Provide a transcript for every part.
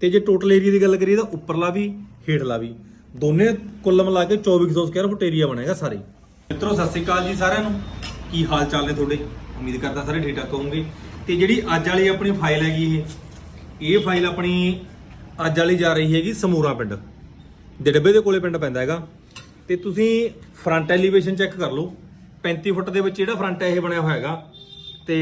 ਤੇ ਜੇ total area ਦੀ ਗੱਲ ਕਰੀਏ ਤਾਂ ਉੱਪਰਲਾ ਵੀ, ਹੇਠਲਾ ਵੀ। ਦੋਨੇ ਕੁੱਲ ਮਿਲਾ ਕੇ 2400 ਸਕੁਅਰ ਫੁੱਟ ਏਰੀਆ ਬਣੇਗਾ ਸਾਰੇ। ਮਿੱਤਰੋ, ਸਤਿ ਸ਼੍ਰੀ ਅਕਾਲ ਜੀ ਸਾਰਿਆਂ ਨੂੰ। ਕੀ ਹਾਲ ਚਾਲ ਨੇ ਤੁਹਾਡੇ? ਉਮੀਦ ਕਰਦਾ ਸਾਰੇ ਠੀਕ ਠਾਕ ਹੋਵੋਗੇ। ਤੇ ਜਿਹੜੀ ਅੱਜ ਵਾਲੀ ਆਪਣੀ ਫਾਈਲ ਹੈਗੀ ਇਹ ਇਹ ਫਾਈਲ ਆਪਣੀ ਅੱਜ ਵਾਲੀ ਜਾ ਰਹੀ ਹੈਗੀ ਸਮੂਰਾ ਪਿੰਡ। ਦੇ ਦੇ ਕੋਲੇ ਪਿੰਡ ਪੈਂਦਾ ਹੈਗਾ। ਤੇ ਤੁਸੀਂ ਫਰੰਟ ਐਲੀਵੇਸ਼ਨ ਚੈੱਕ ਕਰ ਲਓ। 35 ਫੁੱਟ ਦੇ ਵਿੱਚ ਜਿਹੜਾ ਫਰੰਟ ਹੈ, ਇਹ ਬਣਿਆ ਹੋਇਆ ਹੈਗਾ। ਤੇ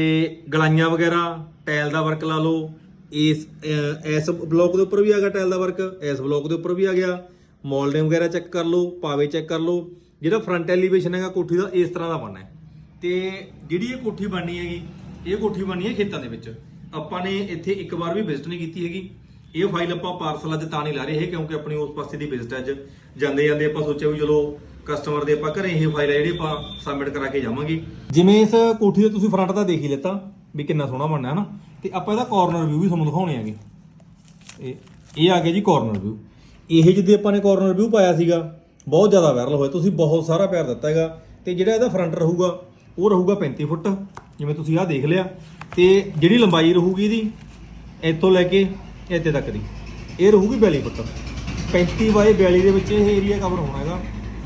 ਗਲਾਈਆਂ ਵਗੈਰਾ, ਟਾਇਲ ਦਾ ਵਰਕ ਲਾ ਲਓ। ਇਸ ਅਹ, ਇਸ ਬਲੌਕ ਦੇ ਉੱਪਰ ਵੀ ਆ ਗਿਆ ਟਾਇਲ ਦਾ ਵਰਕ ਇਸ ਬਲੌਕ ਦੇ ਉੱਪਰ ਵੀ ਆ ਗਿਆ। ਮੋਲਡਿੰਗ ਵਗੈਰਾ ਚੈੱਕ ਕਰ ਲਓ ਪਾਵੇ ਚੈੱਕ ਕਰ ਲਓ। ਜਿਹੜਾ ਫਰੰਟ ਐਲੀਵੇਸ਼ਨ ਹੈਗਾ ਕੋਠੀ ਦਾ ਇਸ ਤਰ੍ਹਾਂ ਦਾ ਬਣਨਾ ਹੈ। ਤੇ ਜਿਹੜੀ ਇਹ ਕੋਠੀ ਬਣਨੀ ਹੈਗੀ ਇਹ ਕੋਠੀ ਬਣਨੀ ਹੈ ਖੇਤਾਂ ਦੇ ਵਿੱਚ। ਆਪਾਂ ਨੇ ਇੱਥੇ ਇੱਕ ਵਾਰ ਵੀ ਵਿਜ਼ਿਟ ਨਹੀਂ ਕੀਤੀ ਹੈਗੀ। ਇਹ ਫਾਈਲ ਆਪਾਂ ਪਾਰਸਲ ਅੱਜ ਤਾਂ ਨਹੀਂ ਲਾ ਰਹੇ ਕਿਉਂਕਿ ਆਪਣੀ ਉਸ ਪਾਸੇ ਦੀ ਵਿਜ਼ਿਟ ਅੱਜ। ਜਾਂਦੇ ਜਾਂਦੇ ਆਪਾਂ ਸੋਚਿਆ ਵੀ ਚਲੋ ਕਸਟਮਰ ਦੇ ਆਪਾਂ ਘਰੇ ਇਹ ਫਾਈਲ ਹੈ ਜਿਹੜੀ ਆਪਾਂ ਸਬਮਿਟ ਕਰਾ ਕੇ ਜਾਵਾਂਗੇ। ਜਿਵੇਂ ਇਸ ਕੋਠੀ ਦਾ ਤੁਸੀਂ ਫਰੰਟ ਦਾ ਦੇਖ ਹੀ ਲਿੱਤਾ। ਵੀ ਕਿੰਨਾ ਸੋਹਣਾ ਬਣਨਾ ਹੈ ਨਾ ਤੇ ਆਪਾਂ ਇਹਦਾ ਕਾਰਨਰ ਵਿਊ ਵੀ ਤੁਹਾਨੂੰ ਦਿਖਾਉਣੇ ਆਗੇ ਇਹ ਇਹ ਆ ਗਿਆ ਜੀ ਕਾਰਨਰ ਵਿਊ ਇਹ ਜਿੱਦੇ ਆਪਾਂ ਨੇ ਕਾਰਨਰ ਵਿਊ ਪਾਇਆ ਸੀਗਾ, ਬਹੁਤ ਜ਼ਿਆਦਾ ਵਾਇਰਲ ਹੋਇਆ। ਤੁਸੀਂ ਬਹੁਤ ਸਾਰਾ ਪਿਆਰ ਦਿੱਤਾ ਹੈਗਾ। ਤੇ ਜਿਹੜਾ ਇਹਦਾ ਫਰੰਟ ਰਹੂਗਾ, ਉਹ ਰਹੂਗਾ 35 ਫੁੱਟ, ਜਿਵੇਂ ਤੁਸੀਂ ਆਹ ਦੇਖ ਲਿਆ। ਤੇ ਜਿਹੜੀ ਲੰਬਾਈ ਰਹੂਗੀ ਇਹਦੀ, ਇੱਥੋਂ ਲੈ ਕੇ ਇੱਥੇ ਤੱਕ ਦੀ। ਇਹ ਰਹੂਗੀ 42 ਫੁੱਟ। 35 ਬਾਏ 42 ਦੇ ਵਿੱਚ ਇਹ ਏਰੀਆ ਕਵਰ ਹੋਣਾ ਹੈਗਾ।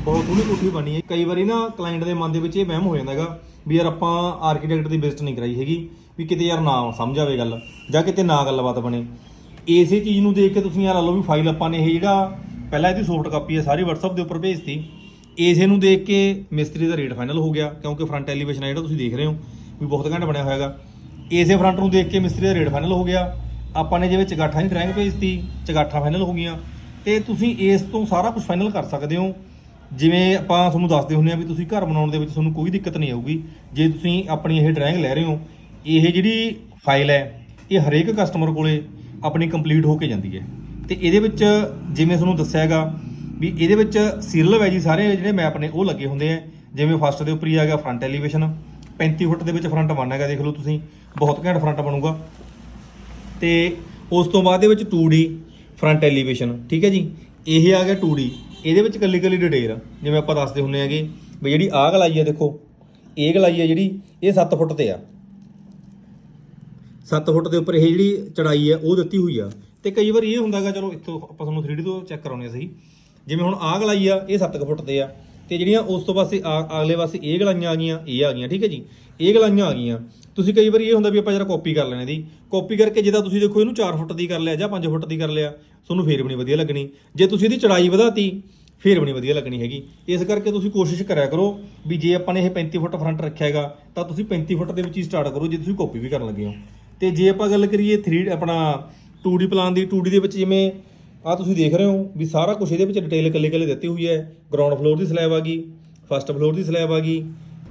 ਬਹੁਤ ਸੋਹਣੀ ਕੋਠੀ ਬਣੀ ਹੈ। ਕਈ ਵਾਰੀ ਨਾ ਕਲਾਇੰਟ ਦੇ ਮਨ ਦੇ ਵਿੱਚ ਇਹ ਵਹਿਮ ਹੋ ਜਾਂਦਾ ਹੈਗਾ। ਵੀ ਯਾਰ ਆਪਾਂ ਆਰਕੀਟੈਕਟ ਦੀ ਵਿਜ਼ਿਟ ਨਹੀਂ ਕਰਾਈ ਹੈਗੀ, ਵੀ ਕਿਤੇ ਯਾਰ ਨਾ ਸਮਝ ਆਵੇ ਗੱਲ, ਜਾਂ ਕਿਤੇ ਨਾ ਗੱਲਬਾਤ ਬਣੇ। ਇਸੇ ਚੀਜ਼ ਨੂੰ ਦੇਖ ਕੇ ਤੁਸੀਂ ਯਾਰ ਲਾ ਲਓ ਵੀ ਫਾਈਲ ਆਪਾਂ ਨੇ ਇਹ ਜਿਹੜਾ, ਪਹਿਲਾਂ ਇਹਦੀ ਸੌਫਟ ਕਾਪੀ ਹੈ, ਸਾਰੀ WhatsApp ਦੇ ਉੱਪਰ ਭੇਜਤੀ। ਇਸੇ ਨੂੰ ਦੇਖ ਕੇ ਮਿਸਤਰੀ ਦਾ ਰੇਟ ਫਾਈਨਲ ਹੋ ਗਿਆ, ਕਿਉਂਕਿ ਫਰੰਟ ਐਲੀਵੇਸ਼ਨ ਹੈ ਜਿਹੜਾ ਤੁਸੀਂ ਦੇਖ ਰਹੇ ਹੋ, ਵੀ ਬਹੁਤ ਘੰਟਾ ਬਣਿਆ ਹੋਇਆ ਇਸੇ ਫਰੰਟ ਨੂੰ ਦੇਖ ਕੇ ਮਿਸਤਰੀ ਦਾ ਰੇਟ ਫਾਈਨਲ ਹੋ ਗਿਆ। ਆਪਾਂ ਨੇ ਜਿਵੇਂ ਚਗਾਠਾਂ ਦੀ ਡਰਾਇੰਗ ਭੇਜਤੀ, ਚਗਾਠਾਂ ਫਾਈਨਲ ਹੋ ਗਈਆਂ। ਤੇ ਤੁਸੀਂ ਇਸ ਤੋਂ ਸਾਰਾ ਕੁਝ ਫਾਈਨਲ ਕਰ ਸਕਦੇ ਹੋ। ਜਿਵੇਂ ਆਪਾਂ ਤੁਹਾਨੂੰ ਦੱਸਦੇ ਹੁੰਦੇ ਆ ਵੀ ਤੁਸੀਂ ਘਰ ਬਣਾਉਣ ਦੇ ਵਿੱਚ ਤੁਹਾਨੂੰ ਕੋਈ ਦਿੱਕਤ ਨਹੀਂ ਆਊਗੀ। ਜੇ ਤੁਸੀਂ ਆਪਣੀ ਇਹ ਡਰਾਇੰਗ ਲੈ ਰਹੇ ਹੋ, ਇਹ ਜਿਹੜੀ ਫਾਈਲ ਹੈ, ਇਹ ਹਰੇਕ ਕਸਟਮਰ ਕੋਲੇ ਆਪਣੀ ਕੰਪਲੀਟ ਹੋ ਕੇ ਜਾਂਦੀ ਹੈ। ਤੇ ਇਹਦੇ ਵਿੱਚ ਜਿਵੇਂ ਤੁਹਾਨੂੰ ਦੱਸਿਆ ਹੈਗਾ ਵੀ ਇਹਦੇ ਵਿੱਚ ਸੀਰੀਅਲ ਜੀ, ਸਾਰੇ ਜਿਹੜੇ ਮੈਪ ਨੇ ਉਹ ਲੱਗੇ ਹੁੰਦੇ ਆ। ਜਿਵੇਂ ਫਸਟ ਦੇ ਉੱਪਰ ਹੀ ਆ ਗਿਆ ਫਰੰਟ ਐਲੀਵੇਸ਼ਨ 35 ਫੁੱਟ ਦੇ ਵਿੱਚ ਫਰੰਟ ਬਣ ਹੈਗਾ, ਦੇਖ ਲਓ ਤੁਸੀਂ, ਬਹੁਤ ਘੈਂਟ ਫਰੰਟ ਬਣੂਗਾ। ਤੇ ਉਸ ਤੋਂ ਬਾਅਦ ਦੇ ਵਿੱਚ 2D ਫਰੰਟ ਐਲੀਵੇਸ਼ਨ ਠੀਕ ਹੈ ਜੀ। ਇਹ ਆ ਗਿਆ 2D ਇਹਦੇ ਵਿੱਚ ਕੱਲੀ ਕੱਲੀ ਡਿਟੇਲ ਜਿਵੇਂ ਆਪਾਂ ਦੱਸਦੇ ਹੁੰਨੇ ਆਗੇ ਵੀ ਜਿਹੜੀ ਆਹ ਗਲਾਈ ਆ ਦੇਖੋ, ਇਹ ਗਲਾਈ ਆ ਜਿਹੜੀ, ਇਹ 7 ਫੁੱਟ ਤੇ ਆ। 7 ਫੁੱਟ ਦੇ ਉੱਪਰ ਇਹ ਜਿਹੜੀ ਚੜਾਈ ਆ, ਉਹ ਦਿੱਤੀ ਹੋਈ ਆ। ਤੇ ਕਈ ਵਾਰ ਇਹ ਹੁੰਦਾਗਾ ਚਲੋ ਇੱਥੋਂ ਆਪਾਂ ਤੁਹਾਨੂੰ 3D ਤੋਂ ਚੈੱਕ ਕਰਾਉਣੇ ਸਹੀ। ਜਿਵੇਂ ਹੁਣ ਆਹ ਗਲਾਈ ਆ, ਇਹ 7 ਫੁੱਟ ਤੇ ਆ। ਤੇ ਜਿਹੜੀਆਂ ਉਸ ਤੋਂ ਪਾਸੇ ਆ- ਅਗਲੇ ਪਾਸੇ ਇਹ ਗਲਾਈਆਂ ਆ ਗਈਆਂ, ਇਹ ਆ ਗਈਆਂ, ਠੀਕ ਹੈ ਜੀ? ਇਹ ਗਲਾਈਆਂ ਆ ਗਈਆਂ। ਤੁਸੀਂ ਕਈ ਵਾਰੀ ਇਹ ਹੁੰਦਾ ਵੀ ਆਪਾਂ ਜਰਾ ਕਾਪੀ ਕਰ ਲੈਣੇ ਦੀ। ਕਾਪੀ ਕਰਕੇ ਜਿੱਦਾਂ ਤੁਸੀਂ ਦੇਖੋ ਇਹਨੂੰ 4 ਫੁੱਟ ਦੀ ਕਰ ਲਿਆ ਜਾਂ 5 ਫੁੱਟ ਦੀ ਕਰ ਲਿਆ, ਤੁਹਾਨੂੰ ਫੇਰ ਵੀ ਨਹੀਂ ਵਧੀਆ ਲੱਗਣੀ। ਜੇ ਤੁਸੀਂ ਇਹਦੀ ਚੜਾਈ ਵਧਾਤੀ, ਫੇਰ ਵੀ ਨਹੀਂ ਵਧੀਆ ਲੱਗਣੀ ਹੈਗੀ। ਇਸ ਕਰਕੇ ਤੁਸੀਂ ਕੋਸ਼ਿਸ਼ ਕਰਿਆ ਕਰੋ ਵੀ ਜੇ ਆਪਾਂ ਨੇ ਇਹ 35 ਫੁੱਟ ਫਰੰਟ ਰੱਖਿਆ ਹੈਗਾ, ਤਾਂ ਤੁਸੀਂ 35 ਫੁੱਟ ਦੇ ਵਿੱਚ ਹੀ ਸਟਾਰਟ ਕਰੋ, ਜੇ ਤੁਸੀਂ ਕਾਪੀ ਵੀ ਕਰਨ ਲੱਗੇ ਹੋ। ਤੇ ਜੇ ਆਪਾਂ ਗੱਲ ਕਰੀਏ 3 ਆਪਣਾ 2D ਪਲਾਨ ਦੀ 2D ਦੇ ਵਿੱਚ ਜਿਵੇਂ ਆ ਤੁਸੀਂ ਦੇਖ ਰਹੇ ਹੋ ਵੀ ਸਾਰਾ ਕੁਝ ਇਹਦੇ ਵਿੱਚ ਡਿਟੇਲ ਇਕੱਲੇ ਇਕੱਲੇ ਦਿੱਤੀ ਹੋਈ ਹੈ। ਗਰਾਊਂਡ ਫਲੋਰ ਦੀ ਸਲੈਬ ਆ ਗਈ ਫਸਟ ਫਲੋਰ ਦੀ ਸਲੈਬ ਆ ਗਈ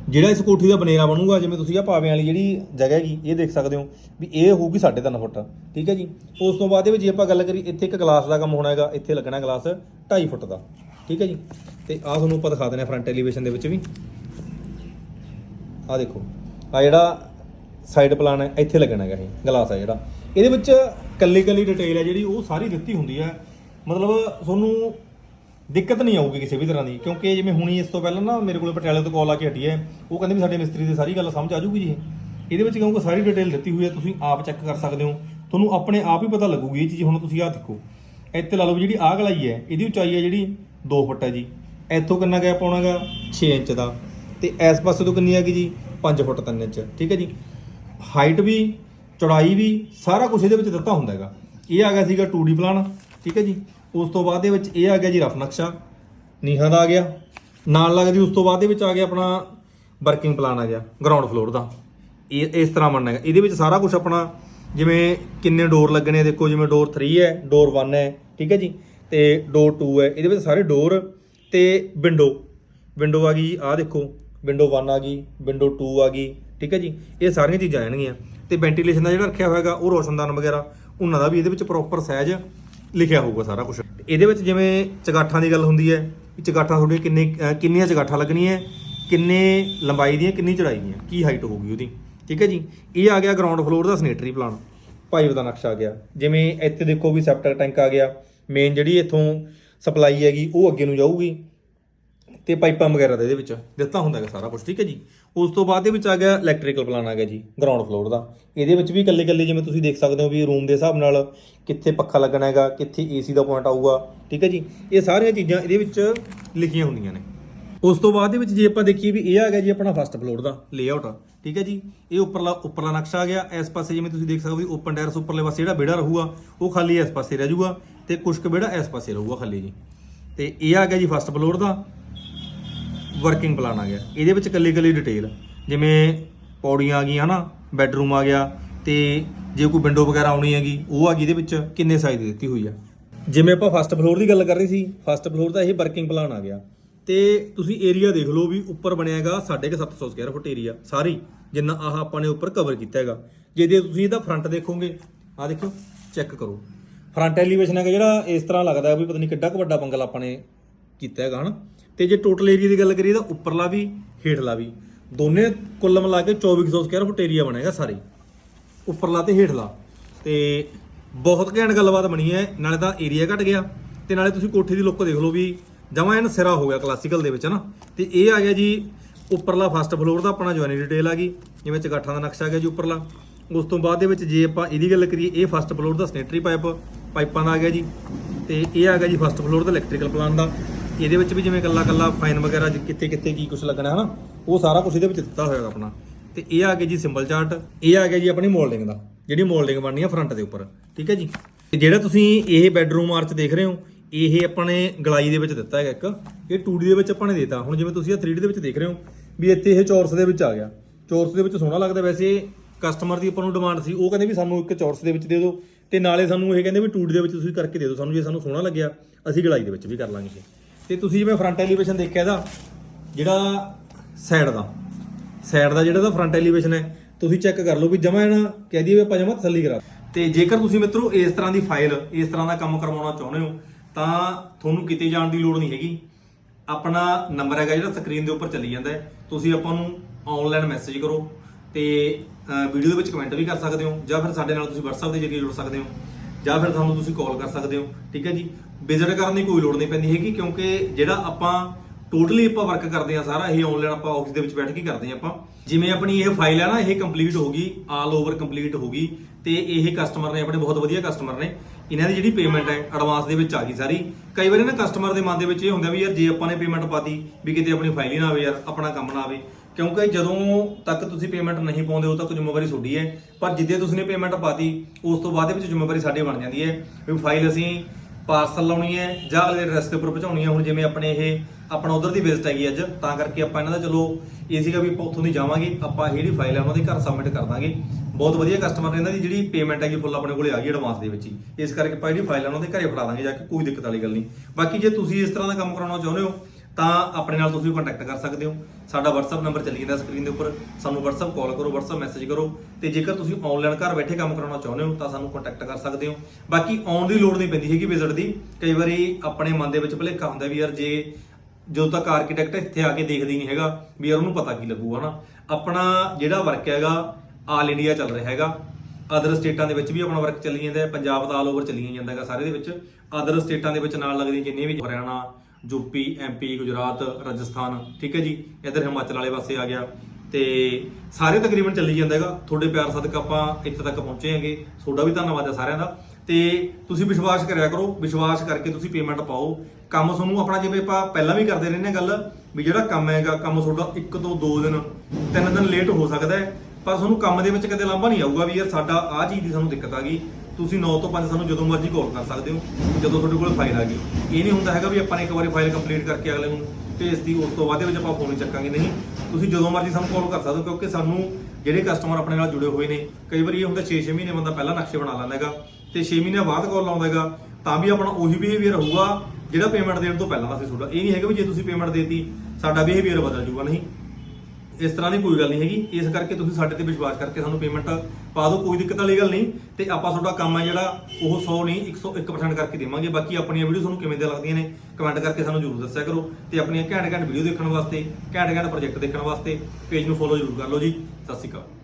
ਜਿਹੜਾ ਇਸ ਕੋਠੀ ਦਾ ਬਨੇਰਾ ਬਣੂਗਾ, ਜਿਵੇਂ ਤੁਸੀਂ ਆ ਪਾਵੇਂ ਵਾਲੀ ਜਿਹੜੀ ਜਗ੍ਹਾ ਹੈਗੀ, ਇਹ ਦੇਖ ਸਕਦੇ ਹੋ ਵੀ ਇਹ ਹੋਊਗੀ 3.5 ਫੁੱਟ, ਠੀਕ ਹੈ ਜੀ? ਉਸ ਤੋਂ ਬਾਅਦ ਇਹ ਵਿੱਚ ਜੇ ਆਪਾਂ ਗੱਲ ਕਰੀਏ, ਇੱਥੇ ਇੱਕ ਗਲਾਸ ਦਾ ਕੰਮ ਹੋਣਾ ਹੈਗਾ, ਇੱਥੇ ਲੱਗਣਾ ਗਲਾਸ 2.5 ਫੁੱਟ ਦਾ, ਠੀਕ ਹੈ ਜੀ? ਤੇ ਆ ਤੁਹਾਨੂੰ ਆਪਾਂ ਦਿਖਾ ਦਿੰਦੇ ਆ ਫਰੰਟ ਐਲੀਵੇਸ਼ਨ ਦੇ ਵਿੱਚ ਵੀ। ਆ ਦੇਖੋ ਆ ਜਿਹੜਾ ਸਾਈਡ ਪਲਾਨ ਹੈ, ਇੱਥੇ ਲੱਗਣਾ ਹੈਗਾ ਇਹ, ਗਲਾਸ ਹੈ ਜਿਹੜਾ। ਇਹਦੇ ਵਿੱਚ ਕੱਲੀ ਕੱਲੀ ਡਿਟੇਲ ਹੈ ਜਿਹੜੀ, ਉਹ ਸਾਰੀ ਦਿੱਤੀ ਹੁੰਦੀ ਹੈ। ਮਤਲਬ ਤੁਹਾਨੂੰ ਦਿੱਕਤ ਨਹੀਂ ਆਊਗੀ ਕਿਸੇ ਵੀ ਤਰ੍ਹਾਂ ਦੀ, ਕਿਉਂਕਿ ਜਿਵੇਂ ਹੁਣੀ ਇਸ ਤੋਂ ਪਹਿਲਾਂ ਨਾ ਮੇਰੇ ਕੋਲ ਪਟਿਆਲੇ ਤੋਂ ਕਾਲ ਆ ਕੇ ਹਟੀ ਹੈ, ਉਹ ਕਹਿੰਦੇ ਵੀ ਸਾਡੇ ਮਿਸਤਰੀ ਦੀ ਸਾਰੀ ਗੱਲ ਸਮਝ ਆ ਜੂਗੀ ਜੀ ਇਹਦੇ ਵਿੱਚ ਕਿਉਂਕਿ ਸਾਰੀ ਡਿਟੇਲ ਦਿੱਤੀ ਹੋਈ ਹੈ, ਤੁਸੀਂ ਆਪ ਚੈੱਕ ਕਰ ਸਕਦੇ ਹੋ। ਤੁਹਾਨੂੰ ਆਪਣੇ ਆਪ ਹੀ ਪਤਾ ਲੱਗੂਗੀ ਇਹ ਚੀਜ਼, ਹੁਣ ਤੁਸੀਂ ਆਹ ਦੇਖੋ। ਇੱਥੇ ਲਾ ਲਓ ਵੀ ਜਿਹੜੀ ਆਹ ਗਲਾਈ ਹੈ, ਇਹਦੀ ਉਚਾਈ ਹੈ ਜਿਹੜੀ 2 ਫੁੱਟ ਹੈ ਜੀ। ਇੱਥੋਂ ਕਿੰਨਾ ਗੈਪ ਪਾਉਣਾਗਾ 6 ਇੰਚ ਦਾ। ਤੇ ਇਸ ਪਾਸੇ ਤੋਂ ਕਿੰਨੀ ਹੈਗੀ ਜੀ? 5 ਫੁੱਟ 3 ਇੰਚ, ਠੀਕ ਹੈ ਜੀ? ਹਾਈਟ ਵੀ, ਚੌੜਾਈ ਵੀ, ਸਾਰਾ ਕੁਝ ਇਹਦੇ ਵਿੱਚ ਦਿੱਤਾ ਹੁੰਦਾ ਹੈਗਾ। ਇਹ ਆ ਗਿਆ ਸੀਗਾ 2D ਪਲਾਨ, ਠੀਕ ਹੈ ਜੀ? ਉਸ ਤੋਂ ਬਾਅਦ ਦੇ ਵਿੱਚ ਇਹ ਆ ਗਿਆ ਜੀ ਰਫ ਨਕਸ਼ਾ। ਨੀਹਾਂ ਦਾ ਆ ਗਿਆ। ਨਾਲ ਲੱਗਦੀ ਉਸ ਤੋਂ ਬਾਅਦ ਦੇ ਵਿੱਚ ਆ ਗਿਆ ਆਪਣਾ ਵਰਕਿੰਗ ਪਲਾਨ ਆ ਗਿਆ ਗਰਾਊਂਡ ਫਲੋਰ ਦਾ। ਇਹ ਇਸ ਤਰ੍ਹਾਂ ਬਣਨਾ ਹੈਗਾ। ਇਹਦੇ ਵਿੱਚ ਸਾਰਾ ਕੁਝ ਆਪਣਾ ਜਿਵੇਂ ਕਿੰਨੇ ਡੋਰ ਲੱਗਣੇ ਆ, ਦੇਖੋ ਜਿਵੇਂ ਡੋਰ 3 ਹੈ ਡੋਰ 1 ਹੈ ਠੀਕ ਹੈ ਜੀ? ਤੇ ਡੋਰ 2 ਹੈ। ਇਹਦੇ ਵਿੱਚ ਸਾਰੇ ਡੋਰ ਤੇ ਵਿੰਡੋ ਵਿੰਡੋ ਆ ਗਈ ਜੀ ਆਹ ਦੇਖੋ। ਵਿੰਡੋ 1 ਆ ਗਈ ਵਿੰਡੋ 2 ਆ ਗਈ ਠੀਕ ਹੈ ਜੀ? ਇਹ ਸਾਰੀਆਂ ਚੀਜ਼ਾਂ ਆਣਗੀਆਂ ਤੇ ਵੈਂਟੀਲੇਸ਼ਨ ਦਾ ਜਿਹੜਾ ਰੱਖਿਆ ਹੋਇਆਗਾ ਉਹ ਰੋਸ਼ਨਦਾਨ ਵਗੈਰਾ ਉਹਨਾਂ ਦਾ ਵੀ ਇਹਦੇ ਵਿੱਚ ਪ੍ਰੋਪਰ ਸਾਈਜ਼ ਲਿਖਿਆ ਹੋਊਗਾ ਸਾਰਾ ਕੁਝ ਇਹਦੇ ਵਿੱਚ ਜਿਵੇਂ ਚਗਾਠਾਂ ਦੀ ਗੱਲ ਹੁੰਦੀ ਹੈ, ਵੀ ਚਗਾਠਾਂ ਤੁਹਾਡੀਆਂ ਕਿੰਨੇ ਕਿੰਨੀਆਂ ਚਗਾਠਾਂ ਲੱਗਣੀਆਂ ਕਿੰਨੇ ਲੰਬਾਈ ਦੀਆਂ, ਕਿੰਨੀ ਚੜਾਈ ਦੀਆਂ, ਕੀ ਹਾਈਟ ਹੋਊਗੀ ਉਹਦੀ। ਠੀਕ ਹੈ ਜੀ? ਇਹ ਆ ਗਿਆ ਗਰਾਊਂਡ ਫਲੋਰ ਦਾ ਸਨੇਟਰੀ ਪਲਾਨ ਪਾਈਪ ਦਾ ਨਕਸ਼ਾ ਆ ਗਿਆ। ਜਿਵੇਂ ਇੱਥੇ ਦੇਖੋ ਵੀ ਸੈਪਟਿਕ ਟੈਂਕ ਆ ਗਿਆ। ਮੇਨ ਜਿਹੜੀ ਇੱਥੋਂ ਸਪਲਾਈ ਹੈਗੀ, ਉਹ ਅੱਗੇ ਨੂੰ ਜਾਊਗੀ। ਤੇ ਪਾਈਪਾਂ ਵਗੈਰਾ ਦਾ ਇਹਦੇ ਵਿੱਚ ਦਿੱਤਾ ਹੁੰਦਾ ਹੈਗਾ ਸਾਰਾ ਕੁਝ ਠੀਕ ਹੈ ਜੀ। ਉਸ ਤੋਂ ਬਾਅਦ ਦੇ ਵਿੱਚ ਆ ਗਿਆ ਇਲੈਕਟ੍ਰੀਕਲ ਪਲਾਨ ਆ ਗਿਆ ਜੀ ਗਰਾਊਂਡ ਫਲੋਰ ਦਾ। ਇਹਦੇ ਵਿੱਚ ਵੀ ਇਕੱਲੇ ਇਕੱਲੇ ਜਿਵੇਂ ਤੁਸੀਂ ਦੇਖ ਸਕਦੇ ਹੋ ਵੀ ਰੂਮ ਦੇ ਹਿਸਾਬ ਨਾਲ ਕਿੱਥੇ ਪੱਖਾ ਲੱਗਣਾ ਹੈਗਾ, ਕਿੱਥੇ ਏਸੀ ਦਾ ਪੁਆਇੰਟ ਆਊਗਾ, ਠੀਕ ਹੈ ਜੀ। ਇਹ ਸਾਰੀਆਂ ਚੀਜ਼ਾਂ ਇਹਦੇ ਵਿੱਚ ਲਿਖੀਆਂ ਹੁੰਦੀਆਂ ਨੇ। ਉਸ ਤੋਂ ਬਾਅਦ ਦੇ ਵਿੱਚ ਜੇ ਆਪਾਂ ਦੇਖੀਏ ਵੀ ਇਹ ਆ ਗਿਆ ਜੀ ਆਪਣਾ ਫਸਟ ਫਲੋਰ ਦਾ ਲੇਆਊਟ ਠੀਕ ਹੈ ਜੀ। ਇਹ ਉੱਪਰਲਾ ਉੱਪਰਲਾ ਨਕਸ਼ਾ ਆ ਗਿਆ। ਇਸ ਪਾਸੇ ਜਿਵੇਂ ਤੁਸੀਂ ਦੇਖ ਸਕਦੇ ਹੋ ਵੀ ਓਪਨ ਟੈਰਸ ਉੱਪਰਲੇ ਪਾਸੇ ਜਿਹੜਾ ਵਿਹੜਾ ਰਹੂਗਾ, ਉਹ ਖਾਲੀ ਇਸ ਪਾਸੇ ਰਹਿ ਜਾਊਗਾ ਤੇ ਕੁਛ ਕੁ ਵਿਹੜਾ ਇਸ ਪਾਸੇ ਰਹੂਗਾ ਖਾਲੀ ਜੀ। ਤੇ ਇਹ ਆ ਗਿਆ ਜੀ ਫਸਟ ਫਲੋਰ ਦਾ। ਵਰਕਿੰਗ ਪਲਾਨ ਆ ਗਿਆ। ਇਹਦੇ ਵਿੱਚ ਇਕੱਲੀ ਇਕੱਲੀ ਡਿਟੇਲ ਜਿਵੇਂ ਪੌੜੀਆਂ ਆ ਗਈਆਂ ਨਾ ਬੈੱਡਰੂਮ ਆ ਗਿਆ ਤੇ ਜੇ ਕੋਈ ਵਿੰਡੋ ਵਗੈਰਾ ਆਉਣੀ ਹੈਗੀ, ਉਹ ਆ ਗਈ ਇਹਦੇ ਵਿੱਚ ਕਿੰਨੇ ਸਾਈਜ਼ ਦੀ ਦਿੱਤੀ ਹੋਈ ਆ। ਜਿਵੇਂ ਆਪਾਂ ਫਸਟ ਫਲੋਰ ਦੀ ਗੱਲ ਕਰ ਰਹੇ ਸੀ ਫਸਟ ਫਲੋਰ ਦਾ ਇਹ ਵਰਕਿੰਗ ਪਲਾਨ ਆ ਗਿਆ। ਤੇ ਤੁਸੀਂ ਏਰੀਆ ਦੇਖ ਲਓ ਵੀ ਉੱਪਰ ਬਣਿਆ ਹੈਗਾ 750 ਸਕੁਅਰ ਫੁੱਟ ਏਰੀਆ ਸਾਰੀ, ਜਿੰਨਾ ਆਹ ਆਪਾਂ ਨੇ ਉੱਪਰ ਕਵਰ ਕੀਤਾ ਹੈਗਾ। ਜੇ ਜੇ ਤੁਸੀਂ ਇਹਦਾ ਫਰੰਟ ਦੇਖੋਗੇ ਆ ਦੇਖੋ ਚੈੱਕ ਕਰੋ। ਫਰੰਟ ਐਲੀਵੇਸ਼ਨ ਹੈਗਾ ਜਿਹੜਾ ਇਸ ਤਰ੍ਹਾਂ ਲੱਗਦਾ ਵੀ ਪਤਾ ਨਹੀਂ ਕਿੱਡਾ ਕੁ ਵੱਡਾ ਬੰਗਲ ਆਪਾਂ ਨੇ ਕੀਤਾ ਹੈਗਾ, ਹਨਾ? ਤੇ ਜੇ ਟੋਟਲ ਏਰੀਆ ਦੀ ਗੱਲ ਕਰੀਏ ਤਾਂ ਉੱਪਰਲਾ ਵੀ, ਹੇਠਲਾ ਵੀ। ਦੋਨੇ ਕੁੱਲ ਮਿਲਾ ਕੇ 2400 ਸਕੁਅਰ ਫੁੱਟ ਏਰੀਆ ਬਣੇਗਾ ਸਾਰੇ। ਉੱਪਰਲਾ ਤੇ ਹੇਠਲਾ। ਤੇ ਬਹੁਤ ਘੈਂਟ ਗੱਲਬਾਤ ਬਣੀ ਹੈ, ਨਾਲੇ ਤਾਂ ਏਰੀਆ ਘਟ ਗਿਆ, ਤੇ ਨਾਲੇ ਤੁਸੀਂ ਕੋਠੇ ਦੀ ਲੁੱਕ ਦੇਖ ਲਓ ਵੀ ਜਮਾ ਐਨ ਸਿਰਾ ਹੋ ਗਿਆ ਕਲਾਸੀਕਲ ਦੇ ਵਿੱਚ ਨਾ ਤੇ ਇਹ ਆ ਗਿਆ ਜੀ, ਉੱਪਰਲਾ ਫਸਟ ਫਲੋਰ ਦਾ ਆਪਣਾ ਜੁਆਇਨਰੀ ਡਿਟੇਲ ਆ ਗਈ, ਜਿਵੇਂ ਚਗਾਠਾਂ ਦਾ ਨਕਸ਼ਾ ਆ ਗਿਆ ਜੀ ਉੱਪਰਲਾ। ਉਸ ਤੋਂ ਬਾਅਦ ਦੇ ਵਿੱਚ ਜੇ ਆਪਾਂ ਇਹਦੀ ਗੱਲ ਕਰੀਏ, ਇਹ ਫਸਟ ਫਲੋਰ ਦਾ ਸਨੇਟਰੀ ਪਾਈਪ ਪਾਈਪਾਂ ਦਾ ਆ ਗਿਆ ਜੀ। ਤੇ ਇਹ ਆ ਗਿਆ ਜੀ ਫਸਟ ਫਲੋਰ ਦਾ ਇਲੈਕਟ੍ਰੀਕਲ ਪਲਾਨ ਦਾ। ਇਹਦੇ ਵਿੱਚ ਵੀ ਜਿਵੇਂ ਕੱਲਾ ਕੱਲਾ ਫਾਈਨ ਵਗੈਰਾ ਜ- ਕਿੱਥੇ ਕਿੱਥੇ ਕੀ ਕੁਝ ਲੱਗਣਾ ਹੈ ਨਾ ਉਹ ਸਾਰਾ ਕੁਝ ਇਹਦੇ ਵਿੱਚ ਦਿੱਤਾ ਹੋਇਆ ਆਪਣਾ। ਤੇ ਇਹ ਆ ਗਿਆ ਜੀ ਸਿੰਬਲ ਚਾਰਟ ਇਹ ਆ ਗਿਆ ਜੀ ਆਪਣੀ ਮੋਲਡਿੰਗ ਦਾ, ਜਿਹੜੀ ਮੋਲਡਿੰਗ ਬਣਨੀ ਆ ਫਰੰਟ ਦੇ ਉੱਪਰ, ਠੀਕ ਹੈ ਜੀ? ਤੇ ਜਿਹੜਾ ਤੁਸੀਂ ਇਹ ਬੈੱਡਰੂਮ ਆਰਚ ਦੇਖ ਰਹੇ ਹੋ, ਇਹ ਆਪਣੇ ਗਲਾਈ ਦੇ ਵਿੱਚ ਦਿੱਤਾ ਹੈਗਾ ਇੱਕ। ਇਹ 2D ਦੇ ਵਿੱਚ ਆਪਾਂ ਨੇ ਦਿੱਤਾ। ਹੁਣ ਜਿਵੇਂ ਤੁਸੀਂ ਇਹ 3D ਦੇ ਵਿੱਚ ਦੇਖ ਰਹੇ ਹੋ ਵੀ ਇੱਥੇ ਇਹ ਚੌਰਸ ਦੇ ਵਿੱਚ ਆ ਗਿਆ। ਚੌਰਸ ਦੇ ਵਿੱਚ ਸੋਹਣਾ ਲੱਗਦਾ ਵੈਸੇ ਕਸਟਮਰ ਦੀ ਆਪਾਂ ਨੂੰ ਡਿਮਾਂਡ ਸੀ, ਉਹ ਕਹਿੰਦੇ ਵੀ ਸਾਨੂੰ ਇੱਕ ਚੌਰਸ ਦੇ ਵਿੱਚ ਦੇ ਦਿਓ। ਤੇ ਨਾਲੇ ਸਾਨੂੰ ਇਹ ਕਹਿੰਦੇ ਵੀ 2D ਦੇ ਵਿੱਚ ਤੁਸੀਂ ਕਰਕੇ ਦੇ ਦਿਓ। ਸਾਨੂੰ ਜੇ ਸਾਨੂੰ ਸੋਹਣਾ ਲੱਗਿਆ, ਅਸੀਂ ਗਲਾਈ ਦੇ ਵਿੱਚ ਵੀ ਕਰ ਲਾਂਗੇ। ਤੇ ਤੁਸੀਂ ਜਿਵੇਂ ਫਰੰਟ ਐਲੀਵੇਸ਼ਨ ਦੇਖਿਆ ਇਹਦਾ, ਜਿਹੜਾ ਸਾਈਡ ਦਾ ਸਾਈਡ ਦਾ ਜਿਹੜਾ ਦਾ ਫਰੰਟ ਐਲੀਵੇਸ਼ਨ ਹੈ, ਤੁਸੀਂ ਚੈੱਕ ਕਰ ਲਓ ਵੀ ਜਮਾ ਨਾ ਕਹਿ ਦਈਏ ਵੀ ਆਪਾਂ ਜਮਾ ਤਸੱਲੀ ਕਰਾ ਤੇ ਜੇਕਰ ਤੁਸੀਂ ਮਿੱਤਰੋ ਇਸ ਤਰ੍ਹਾਂ ਦੀ ਫਾਈਲ ਇਸ ਤਰ੍ਹਾਂ ਦਾ ਕੰਮ ਕਰਵਾਉਣਾ ਚਾਹੁੰਦੇ ਹੋ, ਤਾਂ ਤੁਹਾਨੂੰ ਕਿਤੇ ਜਾਣ ਦੀ ਲੋੜ ਨਹੀਂ ਹੈਗੀ। ਆਪਣਾ ਨੰਬਰ ਹੈਗਾ ਜਿਹੜਾ ਸਕਰੀਨ ਦੇ ਉੱਪਰ ਚੱਲੀ ਜਾਂਦਾ ਤੁਸੀਂ ਆਪਾਂ ਨੂੰ ਆਨਲਾਈਨ ਮੈਸੇਜ ਕਰੋ ਤੇ ਵੀਡੀਓ ਦੇ ਵਿੱਚ ਕਮੈਂਟ ਵੀ ਕਰ ਸਕਦੇ ਹੋ, ਜਾਂ ਫਿਰ ਸਾਡੇ ਨਾਲ ਤੁਸੀਂ WhatsApp ਦੇ ਜ਼ਰੀਏ ਜੁੜ ਸਕਦੇ ਹੋ। ਜਾਂ ਫਿਰ ਸਾਨੂੰ ਤੁਸੀਂ ਕਾਲ ਕਰ ਸਕਦੇ ਹੋ, ਠੀਕ ਹੈ ਜੀ? ਵਿਜ਼ਿਟ ਕਰਨ ਦੀ ਕੋਈ ਲੋੜ ਨਹੀਂ ਪੈਂਦੀ ਹੈਗੀ, ਕਿਉਂਕਿ ਜਿਹੜਾ ਆਪਾਂ ਟੋਟਲੀ ਆਪਾਂ ਵਰਕ ਕਰਦੇ ਆ ਸਾਰਾ, ਇਹ ਆਨਲਾਈਨ ਆਪਾਂ ਆਫਿਸ ਦੇ ਵਿੱਚ ਬੈਠ ਕੇ ਕਰਦੇ ਆ ਆਪਾਂ। ਜਿਵੇਂ ਆਪਣੀ ਇਹ ਫਾਈਲ ਹੈ ਨਾ, ਇਹ ਕੰਪਲੀਟ ਹੋ ਗਈ ਆਲ ਓਵਰ ਕੰਪਲੀਟ ਹੋ ਗਈ, ਤੇ ਇਹ ਕਸਟਮਰ ਨੇ ਆਪਣੇ ਬਹੁਤ ਵਧੀਆ ਕਸਟਮਰ ਨੇ। ਇਹਨਾਂ ਦੀ ਜਿਹੜੀ ਪੇਮੈਂਟ ਹੈ ਐਡਵਾਂਸ ਦੇ ਵਿੱਚ ਆ ਗਈ ਸਾਰੀ। ਕਈ ਵਾਰੀ ਨਾ ਕਸਟਮਰ ਦੇ ਮਨ ਦੇ ਵਿੱਚ ਇਹ ਹੁੰਦਾ ਵੀ ਯਾਰ ਜੇ ਆਪਾਂ ਨੇ ਪੇਮੈਂਟ ਪਾਤੀ, ਵੀ ਕਿਤੇ ਆਪਣੀ ਫਾਈਲ ਹੀ ਨਾ ਆਵੇ ਯਾਰ, ਆਪਣਾ ਕੰਮ ਨਾ ਆਵੇ। ਕਿਉਂਕਿ ਜਦੋਂ ਤੱਕ ਤੁਸੀਂ ਪੇਮੈਂਟ ਨਹੀਂ ਪਾਉਂਦੇ, ਉਦੋਂ ਤੱਕ ਜ਼ਿੰਮੇਵਾਰੀ ਤੁਹਾਡੀ ਹੈ। ਪਰ ਜਿੱਦੇ ਤੁਸੀਂ ਨੇ ਪੇਮੈਂਟ ਪਾਤੀ, ਉਸ ਤੋਂ ਬਾਅਦ ਦੇ ਵਿੱਚ ਜ਼ਿੰਮੇਵਾਰੀ ਸਾਡੇ ਬਣ ਜਾਂਦੀ ਹੈ। ਵੀ ਫਾਈਲ ਅਸੀਂ ਪਾਰਸਲ ਲਾਉਣੀ ਹੈ ਜਾਂ ਅਗਲੇ ਐਡਰੈਸ ਦੇ ਉੱਪਰ ਪਹੁੰਚਾਉਣੀ ਹੈ। ਹੁਣ ਜਿਵੇਂ ਆਪਣੇ ਇਹ, ਆਪਣਾ ਉਧਰ ਦੀ ਵਿਜ਼ਿਟ ਹੈਗੀ ਅੱਜ, ਤਾਂ ਕਰਕੇ ਆਪਾਂ ਇਹਨਾਂ ਦਾ ਚਲੋ, ਇਹ ਸੀਗਾ ਵੀ ਆਪਾਂ ਉੱਥੋਂ ਦੀ ਜਾਵਾਂਗੇ। ਆਪਾਂ ਜਿਹੜੀ ਫਾਈਲ ਹੈ, ਉਹਨਾਂ ਦੇ ਘਰ ਸਬਮਿਟ ਕਰ ਦਾਂਗੇ। ਬਹੁਤ ਵਧੀਆ ਕਸਟਮਰ ਨੇ ਇਹਨਾਂ ਦੀ ਜਿਹੜੀ ਪੇਮੈਂਟ ਹੈਗੀ ਫੁੱਲ ਆਪਣੇ ਕੋਲੇ ਆ ਗਈ ਐਡਵਾਂਸ ਦੇ ਵਿੱਚ ਹੀ। ਇਸ ਕਰਕੇ ਆਪਾਂ ਜਿਹੜੀ ਫਾਈਲ ਹੈ, ਉਹਨਾਂ ਦੇ ਘਰੇ ਫੜਾ ਦਾਂਗੇ, ਜਾ ਕੇ ਕੋਈ ਦਿੱਕਤ ਵਾਲੀ ਗੱਲ ਨਹੀਂ। ਬਾਕੀ ਜੇ ਤੁਸੀਂ ਇਸ ਤਰ੍ਹਾਂ ਦਾ ਕੰਮ ਕਰਾਉਣਾ ਚਾਹੁੰਦੇ ਹੋ ਤਾਂ ਆਪਣੇ ਨਾਲ ਤੁਸੀਂ ਕੰਟੈਕਟ ਕਰ ਸਕਦੇ ਹੋ। ਸਾਡਾ WhatsApp ਨੰਬਰ ਚੱਲੀ ਜਾਂਦਾ ਸਕਰੀਨ ਦੇ ਉੱਪਰ। ਸਾਨੂੰ WhatsApp ਕਾਲ ਕਰੋ, WhatsApp ਮੈਸੇਜ ਕਰੋ। ਤੇ ਜੇਕਰ ਤੁਸੀਂ ਆਨਲਾਈਨ ਘਰ ਬੈਠੇ ਕੰਮ ਕਰਾਉਣਾ ਚਾਹੁੰਦੇ ਹੋ, ਤਾਂ ਸਾਨੂੰ ਕੰਟੈਕਟ ਕਰ ਸਕਦੇ ਹੋ। ਬਾਕੀ ਆਉਣ ਦੀ ਲੋੜ ਨਹੀਂ ਪੈਂਦੀ ਹੈਗੀ ਵਿਜ਼ਿਟ ਦੀ। ਕਈ ਵਾਰੀ ਆਪਣੇ ਮਨ ਦੇ ਵਿੱਚ ਭੁਲੇਖਾ ਹੁੰਦਾ ਵੀ ਯਾਰ ਜੇ ਜਦੋਂ ਤੱਕ ਆਰਕੀਟੈਕਟ ਇੱਥੇ ਆ ਕੇ ਦੇਖਦੀ ਨਹੀਂ ਹੈਗਾ, ਵੀ ਯਾਰ ਉਹਨੂੰ ਪਤਾ ਕੀ ਲੱਗੂਗਾ ਨਾ ਆਪਣਾ ਜਿਹੜਾ ਵਰਕ ਹੈਗਾ ਆਲ ਇੰਡੀਆ ਚੱਲ ਰਿਹਾ ਹੈਗਾ। ਅਦਰ ਸਟੇਟਾਂ ਦੇ ਵਿੱਚ ਵੀ ਆਪਣਾ ਵਰਕ ਚੱਲੀ ਜਾਂਦਾ ਹੈ। ਪੰਜਾਬ ਦਾ ਆਲ ਓਵਰ ਚੱਲੀ ਜਾਂਦਾ ਹੈਗਾ ਸਾਰੇ ਦੇ ਵਿੱਚ। ਅਦਰ ਸਟੇਟਾਂ ਦੇ ਵਿੱਚ ਨਾਲ ਲੱਗਦੀਆਂ ਜਿੰਨੇ ਵੀ ਹਰਿਆਣਾ ਯੂਪੀ ਐਮਪੀ ਗੁਜਰਾਤ, ਰਾਜਸਥਾਨ, ਠੀਕ ਹੈ ਜੀ? ਇਧਰ ਹਿਮਾਚਲ ਵਾਲੇ ਪਾਸੇ ਆ ਗਿਆ। ਤੇ ਸਾਰੇ ਤਕਰੀਬਨ ਚੱਲੀ ਜਾਂਦਾ ਹੈਗਾ। ਤੁਹਾਡੇ ਪਿਆਰ ਸਦਕਾ ਆਪਾਂ ਇੱਥੇ ਤੱਕ ਪਹੁੰਚੇ ਹਾਂਗੇ। ਤੁਹਾਡਾ ਵੀ ਧੰਨਵਾਦ ਹੈ ਸਾਰਿਆਂ ਦਾ। ਤੇ ਤੁਸੀਂ ਵਿਸ਼ਵਾਸ ਕਰਿਆ ਕਰੋ। ਵਿਸ਼ਵਾਸ ਕਰਕੇ ਤੁਸੀਂ ਪੇਮੈਂਟ ਪਾਓ। ਕੰਮ ਤੁਹਾਨੂੰ ਆਪਣਾ ਜਿਵੇਂ ਆਪਾਂ ਪਹਿਲਾਂ ਵੀ ਕਰਦੇ ਰਹਿੰਦੇ ਹਾਂ ਗੱਲ, ਵੀ ਜਿਹੜਾ ਕੰਮ ਹੈਗਾ, ਕੰਮ ਤੁਹਾਡਾ ਇੱਕ ਤੋਂ ਦੋ ਦਿਨ, ਤਿੰਨ ਦਿਨ ਲੇਟ ਹੋ ਸਕਦਾ ਹੈ। ਪਰ ਤੁਹਾਨੂੰ ਕੰਮ ਦੇ ਵਿੱਚ ਕਦੇ ਲਾਂਭਾ ਨਹੀਂ ਆਊਗਾ ਵੀ ਯਾਰ ਸਾਡਾ ਆਹ ਚੀਜ਼ ਦੀ ਸਾਨੂੰ ਦਿੱਕਤ ਆ ਗਈ। ਤੁਸੀਂ 9 ਤੋਂ 5 ਸਾਨੂੰ ਜਦੋਂ ਮਰਜ਼ੀ ਕਾਲ ਕਰ ਸਕਦੇ ਹੋ, ਜਦੋਂ ਤੁਹਾਡੇ ਕੋਲ ਫਾਈਲ ਆ ਗਈ। ਇਹ ਨਹੀਂ ਹੁੰਦਾ ਹੈਗਾ ਵੀ ਆਪਾਂ ਨੇ ਇੱਕ ਵਾਰੀ ਫਾਈਲ ਕੰਪਲੀਟ ਕਰਕੇ ਅਗਲੇ ਨੂੰ ਭੇਜਤੀ, ਉਸ ਤੋਂ ਬਾਅਦ ਦੇ ਵਿੱਚ ਆਪਾਂ ਫੋਨ ਹੀ ਚੱਕਾਂਗੇ। ਨਹੀਂ, ਤੁਸੀਂ ਜਦੋਂ ਮਰਜ਼ੀ ਸਾਨੂੰ ਕਾਲ ਕਰ ਸਕਦੇ ਹੋ, ਕਿਉਂਕਿ ਸਾਨੂੰ ਜਿਹੜੇ ਕਸਟਮਰ ਆਪਣੇ ਨਾਲ ਜੁੜੇ ਹੋਏ ਨੇ, ਕਈ ਵਾਰੀ ਇਹ ਹੁੰਦਾ 6-6 ਮਹੀਨੇ ਬੰਦਾ ਪਹਿਲਾਂ ਨਕਸ਼ੇ ਬਣਾ ਲੈਂਦਾ ਹੈਗਾ, ਤੇ 6 ਮਹੀਨੇ ਬਾਅਦ ਕਾਲ ਲਾਉਂਦਾ ਹੈਗਾ, ਤਾਂ ਵੀ ਆਪਣਾ ਉਹੀ ਬਿਹੇਵੀਅਰ ਹੋਊਗਾ ਜਿਹੜਾ ਪੇਮੈਂਟ ਦੇਣ ਤੋਂ ਪਹਿਲਾਂ ਦਾ ਸੀ ਤੁਹਾਡਾ। ਇਹ ਨਹੀਂ ਹੈਗਾ ਵੀ ਜੇ ਤੁਸੀਂ ਪੇਮੈਂਟ ਦੇਤੀ, ਸਾਡਾ ਬਿਹੇਵੀਅਰ ਬਦਲ ਜੂਗਾ ਨਹੀਂ। ਇਸ ਤਰ੍ਹਾਂ ਦੀ ਕੋਈ ਗੱਲ ਨਹੀਂ ਹੈਗੀ। ਇਸ ਕਰਕੇ ਤੁਸੀਂ ਸਾਡੇ ਤੇ ਵਿਸ਼ਵਾਸ ਕਰਕੇ ਸਾਨੂੰ ਪੇਮੈਂਟ ਪਾ ਦਿਓ, ਕੋਈ ਦਿੱਕਤ ਵਾਲੀ ਗੱਲ ਨਹੀਂ। ਤੇ ਆਪਾਂ ਤੁਹਾਡਾ ਕੰਮ ਹੈ ਜਿਹੜਾ, ਉਹ 100 ਨਹੀਂ 101% ਕਰਕੇ ਦੇਵਾਂਗੇ। ਬਾਕੀ ਆਪਣੀਆਂ ਵੀਡੀਓ ਤੁਹਾਨੂੰ ਕਿਵੇਂ ਦੀਆਂ ਲੱਗਦੀਆਂ ਨੇ ਕਮੈਂਟ ਕਰਕੇ ਸਾਨੂੰ ਜਰੂਰ ਦੱਸਿਆ ਕਰੋ। ਤੇ ਆਪਣੀਆਂ ਘੈਂਟ ਘੈਂਟ ਵੀਡੀਓ ਦੇਖਣ ਵਾਸਤੇ, ਘੈਂਟ ਘੈਂਟ ਪ੍ਰੋਜੈਕਟ ਦੇਖਣ ਵਾਸਤੇ ਪੇਜ ਨੂੰ ਫੋਲੋ ਜਰੂਰ ਕਰ ਲਓ ਜੀ। ਸਤਿ ਸ਼੍ਰੀ ਅਕਾਲ।